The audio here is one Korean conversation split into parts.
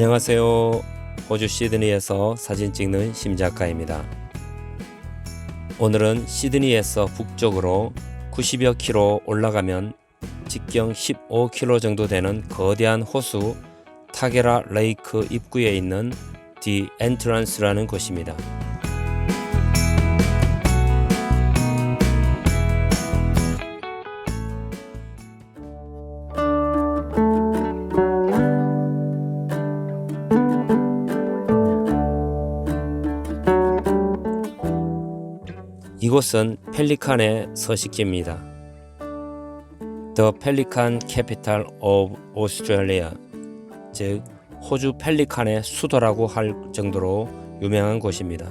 안녕하세요. 호주 시드니에서 사진 찍는 심작가입니다. 오늘은 시드니에서 북쪽으로 90여 킬로 올라가면 직경 15 킬로 정도 되는 거대한 호수 타게라 레이크 입구에 있는 디 엔트런스라는 곳입니다. 이곳은 펠리칸의 서식지입니다. The Pelican Capital of Australia, 즉 호주 펠리칸의 수도라고 할 정도로 유명한 곳입니다.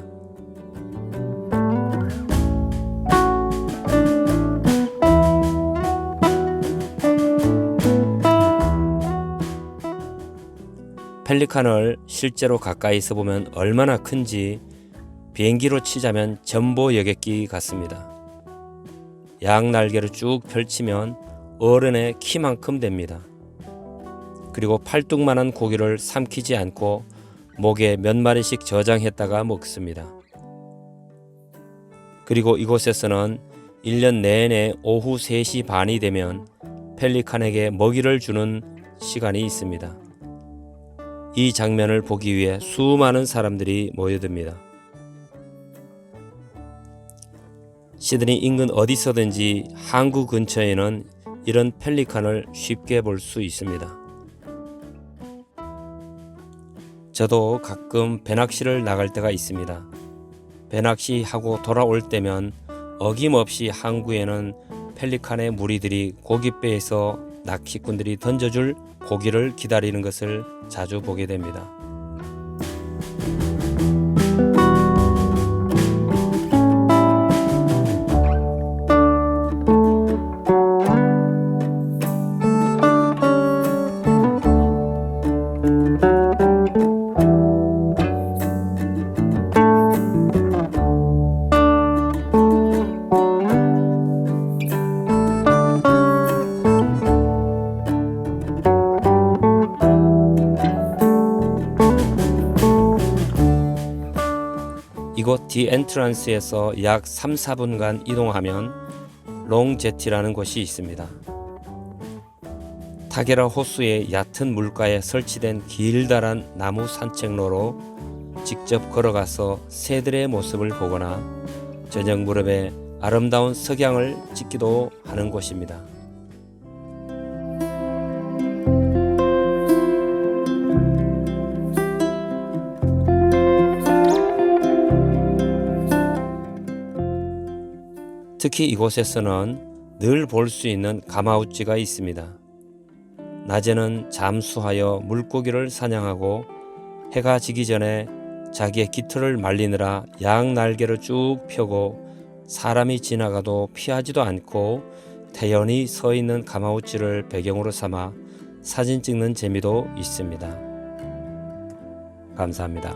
펠리칸을 실제로 가까이서 보면 얼마나 큰지 비행기로 치자면 전보 여객기 같습니다. 양 날개를 쭉 펼치면 어른의 키만큼 됩니다. 그리고 팔뚝만한 고기를 삼키지 않고 목에 몇 마리씩 저장했다가 먹습니다. 그리고 이곳에서는 1년 내내 오후 3시 반이 되면 펠리칸에게 먹이를 주는 시간이 있습니다. 이 장면을 보기 위해 수많은 사람들이 모여듭니다. 시드니 인근 어디서든지 항구 근처에는 이런 펠리칸을 쉽게 볼 수 있습니다. 저도 가끔 배낚시를 나갈 때가 있습니다. 배낚시 하고 돌아올 때면 어김없이 항구에는 펠리칸의 무리들이 고깃배에서 낚시꾼들이 던져줄 고기를 기다리는 것을 자주 보게 됩니다. 이곳 디 엔트런스에서 약 3, 4분간 이동하면 롱제티라는 곳이 있습니다. 타게라 호수의 얕은 물가에 설치된 길다란 나무 산책로로 직접 걸어가서 새들의 모습을 보거나 저녁 무렵에 아름다운 석양을 찍기도 하는 곳입니다. 특히 이곳에서는 늘 볼 수 있는 가마우찌가 있습니다. 낮에는 잠수하여 물고기를 사냥하고 해가 지기 전에 자기의 깃털을 말리느라 양 날개를 쭉 펴고 사람이 지나가도 피하지도 않고 태연히 서 있는 가마우찌를 배경으로 삼아 사진 찍는 재미도 있습니다. 감사합니다.